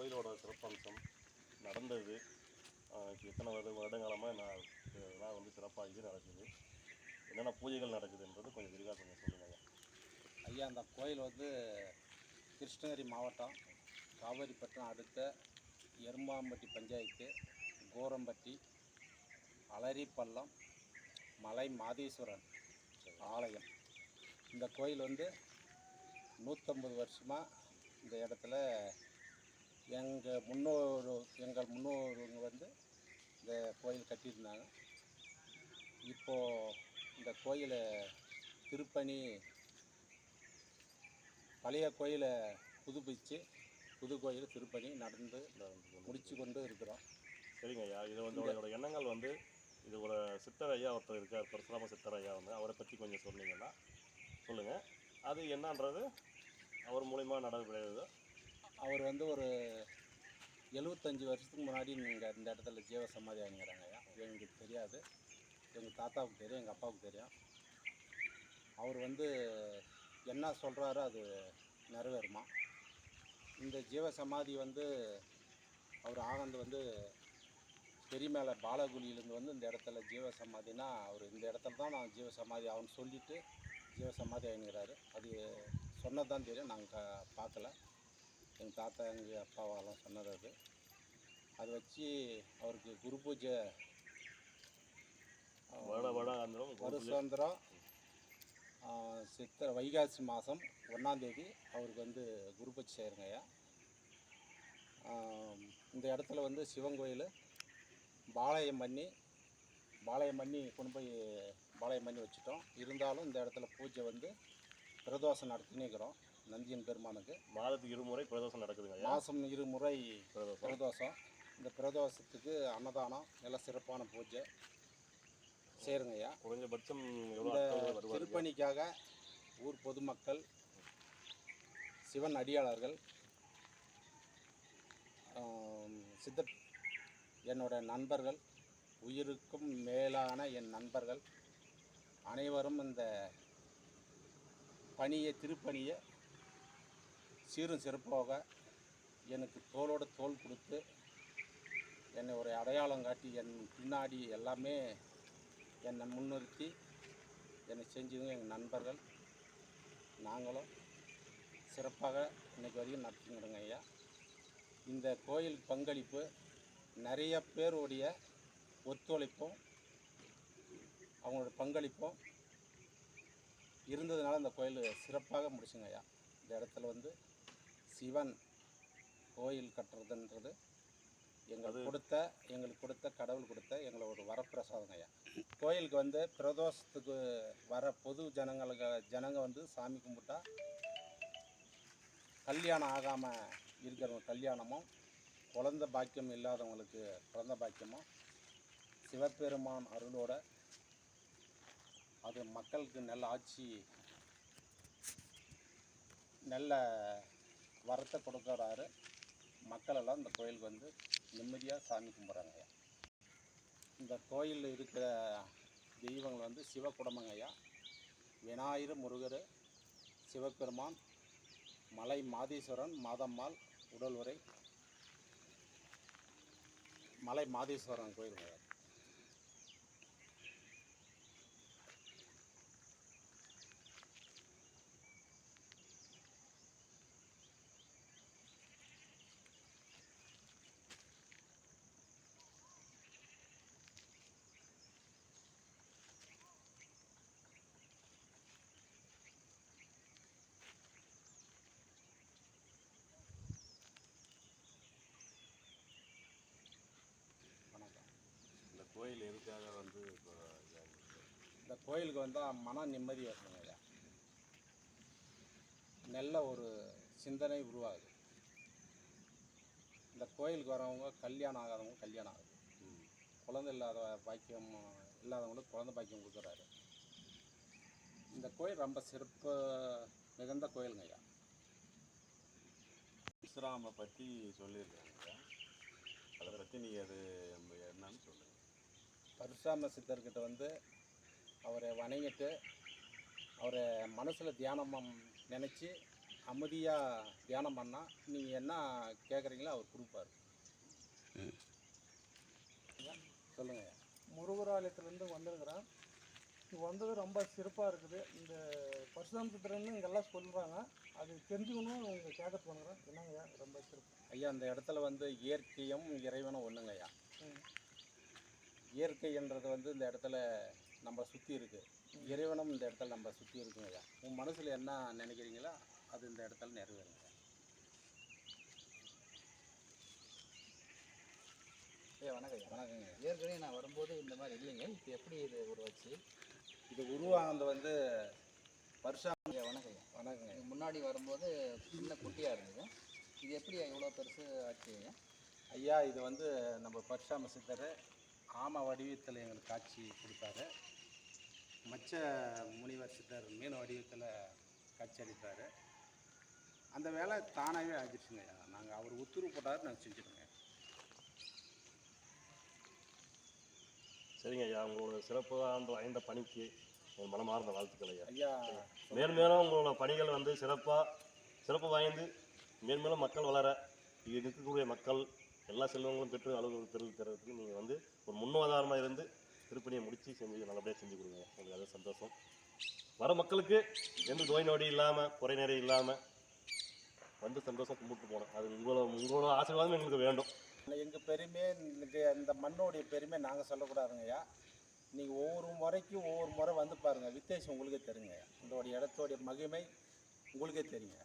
கோயிலோட சிறப்பம்சம் நடந்தது. எத்தனை வருட வருடங்காலமாக நான் இதெல்லாம் வந்து சிறப்பாக இது நடக்குது. என்னென்ன பூஜைகள் நடக்குதுன்றது கொஞ்சம் விரிவாக கொஞ்சம் சொல்லுங்கள் ஐயா. அந்த கோயில் வந்து கிருஷ்ணகிரி மாவட்டம் காவேரிப்பட்டினம் அடுத்த எரும்பாம்பட்டி பஞ்சாயத்து கோரம்பட்டி அலரிப்பள்ளம் மலை மாதீஸ்வரன் ஆலயம். இந்த கோயில் வந்து நூற்றம்பது வருஷமாக இந்த இடத்துல எங்கள் முன்னோர் எங்கள் முன்னோருங்க வந்து இந்த கோயில் கட்டியிருந்தாங்க. இப்போது இந்த கோயிலை திருப்பணி பழைய கோயிலை புதுப்பிச்சு புது கோயில் திருப்பணி நடந்து முடிச்சு கொண்டு இருக்கிறோம். சரிங்க ஐயா. இது வந்து உங்களோட எண்ணங்கள் வந்து இது ஒரு சித்தர் ஐயா ஒருத்தர் இருக்கார் பரசுராம சித்தர் ஐயா வந்து அவரை பற்றி கொஞ்சம் சொன்னீங்கன்னா சொல்லுங்கள் அது என்னன்றது அவர் மூலிமா நடைபெறுது அவர் வந்து ஒரு எழுபத்தஞ்சி வருஷத்துக்கு முன்னாடி நீங்கள் இந்த இடத்துல ஜீவ சமாதி ஆகிங்கிறாங்க எங்களுக்கு தெரியாது. எங்கள் தாத்தாவுக்கு தெரியும் எங்கள் அப்பாவுக்கு தெரியும். அவர் வந்து என்ன சொல்கிறாரோ அது நிறைவேறுமா. இந்த ஜீவ சமாதி வந்து அவர் ஆனந்து வந்து பெரியமேல பாலகுலியிலேருந்து வந்து இந்த இடத்துல ஜீவ சமாதினா அவர் இந்த இடத்துல தான் நான் ஜீவ சமாதி ஆகும்னு சொல்லிவிட்டு ஜீவ சமாதி ஆகிங்கிறாரு அது சொன்னது தான் தெரியும் நாங்கள் பார்க்கல. எங்கள் தாத்தா எங்கள் அப்பாவெல்லாம் சொன்னது அது. அதை வச்சு அவருக்கு குரு பூஜை வருஷாந்திரம் சித்திரை வைகாசி மாதம் ஒன்றாந்தேதி அவருக்கு வந்து குரு பூஜை செய்கிறங்க ஐயா. இந்த இடத்துல வந்து சிவன் கோயில் பாளையம் பண்ணி பாளையம் பண்ணி கொண்டு போய் பாளையம் பண்ணி வச்சுட்டோம். இருந்தாலும் இந்த இடத்துல பூஜை வந்து பிரதோஷம் நடத்தினே இருக்கிறோம். நந்தியன் பெருமானுக்கு. மாதத்துக்கு இருமுறை பிரதோஷம் நடக்குதுங்க மாதம் இருமுறை பிரதோஷம். பிரதோஷம். இந்த பிரதோஷத்துக்கு அன்னதானம் நல்ல சிறப்பான பூஜை. செய்கிறங்க ஐயா. குறைஞ்சபட்சம் இந்த திருப்பணிக்காக ஊர் பொதுமக்கள் சிவன் அடியாளர்கள் சித்த என்னோட நண்பர்கள் உயிருக்கும் மேலான என் நண்பர்கள் அனைவரும் இந்த பணியை திருப்பணியை சீரும் சிறப்பாக எனக்கு தோளோட தோல் கொடுத்து என்னை ஒரு அடையாளம் காட்டி என் பின்னாடி எல்லாமே என்னை முன்னிறுத்தி என்னை செஞ்சதும் எங்கள் நண்பர்கள் நாங்களும் சிறப்பாக இன்னைக்கு வரையும் நடத்திக்கிறோங்க ஐயா. இந்த கோயில் பங்களிப்பு நிறைய பேருடைய ஒத்துழைப்பும் அவங்களோட பங்களிப்பும் இருந்ததுனால அந்த கோயில் சிறப்பாக முடிச்சுங்க ஐயா. இந்த இடத்துல வந்து சிவன் கோயில் கட்டுறதுன்றது எங்களுக்கு கொடுத்த எங்களுக்கு கொடுத்த கடவுள் கொடுத்த எங்களோட ஒரு வரப்பிரசாதம் ஐயா. கோயிலுக்கு வந்து பிரதோஷத்துக்கு வர பொது ஜனங்களுக்கு ஜனங்க வந்து சாமி கும்பிட்டா கல்யாணம் ஆகாமல் இருக்கிறவங்க கல்யாணமும் குழந்த பாக்கியம் இல்லாதவங்களுக்கு குழந்த பாக்கியமும் சிவபெருமான் அருளோட அது மக்களுக்கு நல்ல ஆட்சி நல்ல வரத்தை கொடுக்குறாரு. மக்களெல்லாம் இந்த கோயிலுக்கு வந்து நிம்மதியாக சாமி கும்பிட்றாங்க ஐயா. இந்த கோயிலில் இருக்கிற தெய்வங்கள் வந்து சிவ குடும்பங்க ஐயா. விநாயகர் முருகர் சிவபெருமான் மலை மாதீஸ்வரன் மாதம்மாள் உடல்வரை. மலை மாதீஸ்வரன் கோயில் கோயில் எதுக்காக வந்து இப்போ இந்த கோயிலுக்கு வந்தால் மன நிம்மதி வரணுங்க ஐயா நல்ல ஒரு சிந்தனை உருவாகுது. இந்த கோயிலுக்கு வரவங்க கல்யாணம் ஆகாதவங்க கல்யாணம் ஆகுது. குழந்தை இல்லாத பாக்கியம் இல்லாதவங்களுக்கு குழந்தை பாக்கியம் கொடுக்குறாரு. இந்த கோயில் ரொம்ப சிறப்பு மிகுந்த கோயிலுங்க ஐயா. விஸ்ராமை பற்றி சொல்லியிருக்காங்க அதை பற்றி நீங்கள் அது என்னன்னு சொல்லுங்கள் பரசுராம சித்தர்கிட்ட வந்து அவரை வணங்கிட்டு அவரை மனசில் தியானம் நினச்சி அமைதியாக தியானம் பண்ணால் நீங்கள் என்ன கேட்குறீங்களோ அவர் கொடுப்பாரு. சொல்லுங்க. ஐயா முருகராலயத்துலேருந்து வந்திருக்கிறேன் வந்தது ரொம்ப சிறப்பாக இருக்குது. இந்த பரசுராம சித்திரன்னு இங்கெல்லாம் சொல்கிறாங்க அது தெரிஞ்சுக்கணும் உங்கள் கேட்க பண்ணுறேன் என்னங்கய்யா? ரொம்ப சிறப்பு. ஐயா அந்த இடத்துல வந்து இயற்கையும் இறைவனும் ஒன்றுங்க ஐயா ம். இயற்கைன்றது வந்து இந்த இடத்துல நம்ம சுற்றி இருக்குது இறைவனும் இந்த இடத்துல நம்ம சுற்றி இருக்குங்க. உன் மனசில் என்ன நினைக்கிறீங்களோ அது இந்த இடத்துல நிறைவேறுங்க. ஐயா. வணக்கம் வணக்கங்க. ஏற்கனவே நான் வரும்போது இந்த மாதிரி இல்லைங்க. இப்போ எப்படி இது ஒரு வச்சு இது உருவானது வந்து வருஷம் ஐயா வணக்கம் வணக்கங்க முன்னாடி வரும்போது சின்ன குட்டியாக இருந்தது. இது எப்படி இவ்வளோ பெருசு ஆச்சு ஐயா? ஐயா இது வந்து நம்ம பரஷாம சித்தர் ஆம வடிவத்தில் எங்களுக்கு காட்சி கொடுத்தாரு. மச்ச முனிவர் சித்தர் மீன் வடிவத்தில் காட்சி அளித்தார் அந்த வேலை தானாகவே ஆகிடுச்சுங்க நாங்கள் அவர் உத்தரவு போட்டார் நாங்கள் செஞ்சுருங்க சரிங்க ஐயா. உங்களோட சிறப்பு ஆண்டு வாய்ந்த பணிக்கு மனமார்ந்த வாழ்த்துக்கள் ஐயா. ஐயா மேலும் மேலும் உங்களோட பணிகள் வந்து சிறப்பாக சிறப்பு வாய்ந்து மேன்மேலும் மக்கள் வளர இங்க இருக்கக்கூடிய மக்கள் எல்லா செல்வங்களும் பெற்று அலுவலகம் பெரு தரத்துக்கு நீங்கள் வந்து ஒரு முன்னுதாரணமாக இருந்து திருப்பணியை முடித்து செஞ்சு நல்லபடியாக செஞ்சு கொடுங்க. உங்களுக்கு அது சந்தோஷம். வர மக்களுக்கு எந்த நோய் நொடி இல்லாமல் குறை இல்லாமல் வந்து சந்தோஷம் கும்பிட்டு போனோம் அது உங்களோட உங்களோட ஆசீர்வாதம் எங்களுக்கு வேண்டும். எங்கள் பெருமை இந்த இந்த மண்ணோடைய பெருமை நாங்கள் சொல்லக்கூடாதுங்கய்யா நீங்கள் ஒவ்வொரு முறைக்கும் ஒவ்வொரு முறை வந்து பாருங்கள் வித்தியாசம் உங்களுக்கே தெரியுங்க ஐயா. இதோடைய இடத்தோடைய மகிமை உங்களுக்கே தெரியுங்க